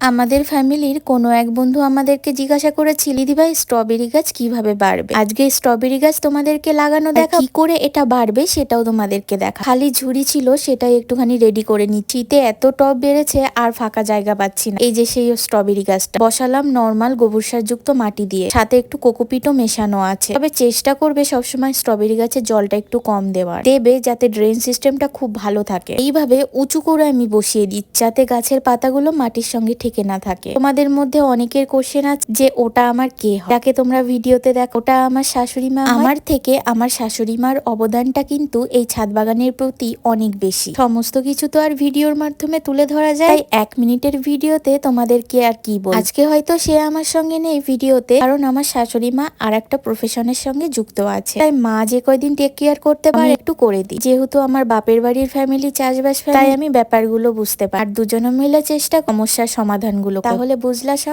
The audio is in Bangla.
আমাদের ফ্যামিলির কোনো এক বন্ধু আমাদেরকে জিজ্ঞাসা করেছিল দিদিভাই স্ট্রবেরি গাছ কীভাবে বাড়বে? আজকে স্ট্রবেরি গাছ তোমাদেরকে লাগানো দেখা কি করে এটা বাড়বে সেটাও তোমাদেরকে দেখা। খালি ঝুড়ি ছিল সেটাই একটুখানি রেডি করে নিচ্ছি। শীতে এত টব বেড়েছে আর ফাঁকা জায়গা পাচ্ছি না। এই যে সেই স্ট্রবেরি গাছটা। বসালাম নর্মাল গোবর সার যুক্ত মাটি দিয়ে। সাথে একটু কোকোপিটও মেশানো আছে। তবে চেষ্টা করবে সবসময় স্ট্রবেরি গাছের জলটা একটু কম দেওয়ার। দেবে যাতে ড্রেন সিস্টেমটা খুব ভালো থাকে। এইভাবে উঁচু করে আমি বসিয়ে দিচ্ছি। যাতে গাছের পাতাগুলো মাটির সঙ্গে ঠেকে না থাকে। তোমাদের মধ্যে অনেকের কোশ্চেন আছে যে ওটা আমার কে হয়? যাকে তোমরা ভিডিওতে দেখো ওটা আমার শাশুড়ি মা আমার থেকে আমার শাশুড়ি মার অবদানটা কিন্তু এই ছাদ বাগানের প্রতি অনেক বেশি। সমস্ত কিছু তো আর ভিডিওর মাধ্যমে তুলে ধরা যায়। তাই এক মিনিটের ভিডিওতে তোমাদেরকে আর কি বল আজকে হয়তো সে আমার সঙ্গে নেই ভিডিওতে কারণ আমার শাশুড়ি মা আর একটা প্রফেশনের সঙ্গে যুক্ত আছে। তাই মা যে কয়দিন টেক কেয়ার করতে পারে একটু করে দিই। যেহেতু আমার বাপের বাড়ির ফ্যামিলি চাষবাস তাই আমি ব্যাপারগুলো বুঝতে পারি। আর দুজনে মিলে চেষ্টা সমস্যার সমাধানগুলো তাহলে বুঝলা সব